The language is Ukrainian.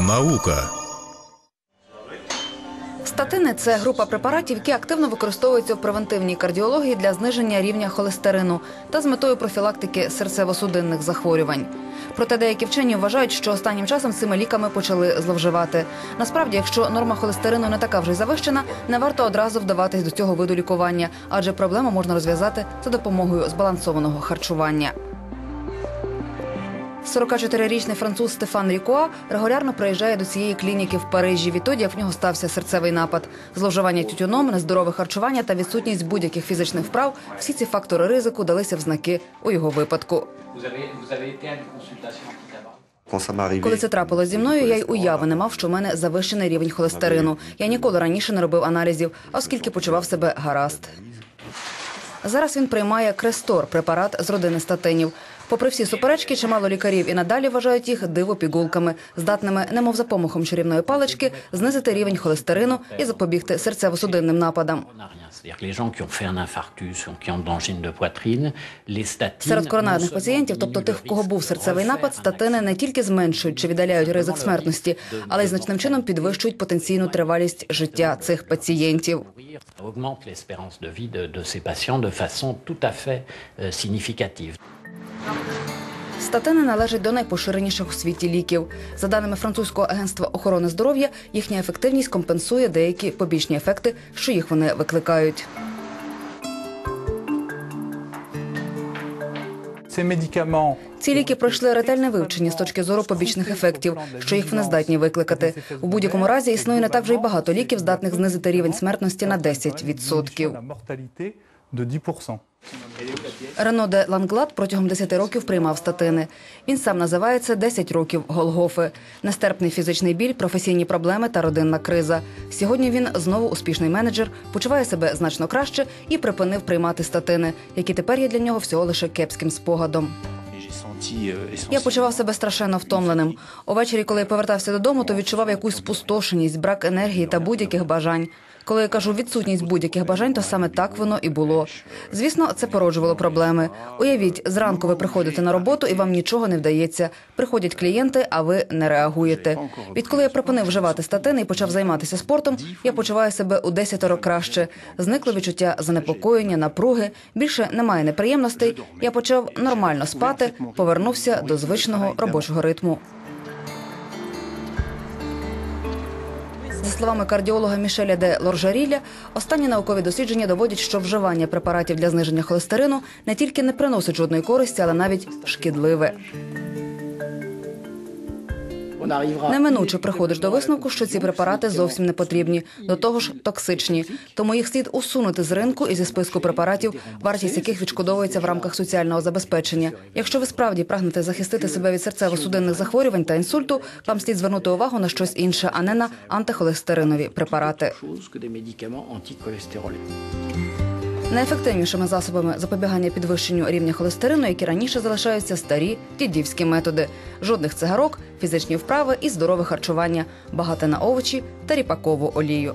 Наука. Статини це група препаратів, які активно використовуються в превентивній кардіології для зниження рівня холестерину та з метою профілактики серцево-судинних захворювань. Проте деякі вчені вважають, що останнім часом цими ліками почали зловживати. Насправді, якщо норма холестерину не така вже й завищена, не варто одразу вдаватись до цього виду лікування, адже проблему можна розв'язати за допомогою збалансованого харчування. 44-річний француз Стефан Рікоа регулярно приїжджає до цієї клініки в Парижі. Відтоді в нього стався серцевий напад. Зловживання тютюном, нездорове харчування та відсутність будь-яких фізичних вправ. Всі ці фактори ризику далися в знаки у його випадку. Коли це трапилось зі мною, я й уяви не мав, що в мене завищений рівень холестерину. Я ніколи раніше не робив аналізів, оскільки почував себе гаразд. Зараз він приймає крестор, препарат з родини статинів. Попри всі суперечки, чимало лікарів і надалі вважають їх дивопігулками, здатними, немов за помахом чарівної палички, знизити рівень холестерину і запобігти серцево-судинним нападам. Серед коронарних пацієнтів, тобто тих, в кого був серцевий напад, статини не тільки зменшують чи віддаляють ризик смертності, але й значним чином підвищують потенційну тривалість життя цих пацієнтів. augmente l'espérance de vie de, de ces patients de façon tout à fait euh, significative. Статини належать до найпоширеніших у світі ліків. За даними французького агентства охорони здоров'я, їхня ефективність компенсує деякі побічні ефекти, що їх вони викликають. Ці ліки пройшли ретельне вивчення з точки зору побічних ефектів, що їх вони здатні викликати. У будь-якому разі існує не так вже й багато ліків, здатних знизити рівень смертності на 10%. La mortalité de 10%. Рено де Ланглад протягом 10 років приймав статини. Він сам називає це «10 років Голгофи. Нестерпний фізичний біль, професійні проблеми та родинна криза. Сьогодні він знову успішний менеджер, почуває себе значно краще і припинив приймати статини, які тепер є для нього всього лише кепським спогадом. Я почував себе страшенно втомленим. Увечері, коли я повертався додому, то відчував якусь спустошеність, брак енергії та будь-яких бажань. Коли я кажу відсутність будь-яких бажань, то саме так воно і було. Звісно, це породжувало проблеми. Уявіть, зранку ви приходите на роботу і вам нічого не вдається. Приходять клієнти, а ви не реагуєте. Відколи я припинив вживати статини і почав займатися спортом, я почуваю себе у десятеро краще. Зникло відчуття занепокоєння, напруги. Більше немає неприємностей. Я почав нормально спати, повернувся до звичного робочого ритму. За словами кардіолога Мішеля де Лоржаріля, останні наукові дослідження доводять, що вживання препаратів для зниження холестерину не тільки не приносить жодної користі, але навіть шкідливе. Неминуче приходиш до висновку, що ці препарати зовсім не потрібні, до того ж токсичні. Тому їх слід усунути з ринку і зі списку препаратів, вартість яких відшкодовується в рамках соціального забезпечення. Якщо ви справді прагнете захистити себе від серцево-судинних захворювань та інсульту, вам слід звернути увагу на щось інше, а не на антихолестеринові препарати. Найефективнішими засобами запобігання підвищенню рівня холестерину, які раніше залишаються старі дідівські методи: жодних цигарок, фізичні вправи і здорове харчування, багате на овочі та ріпакову олію.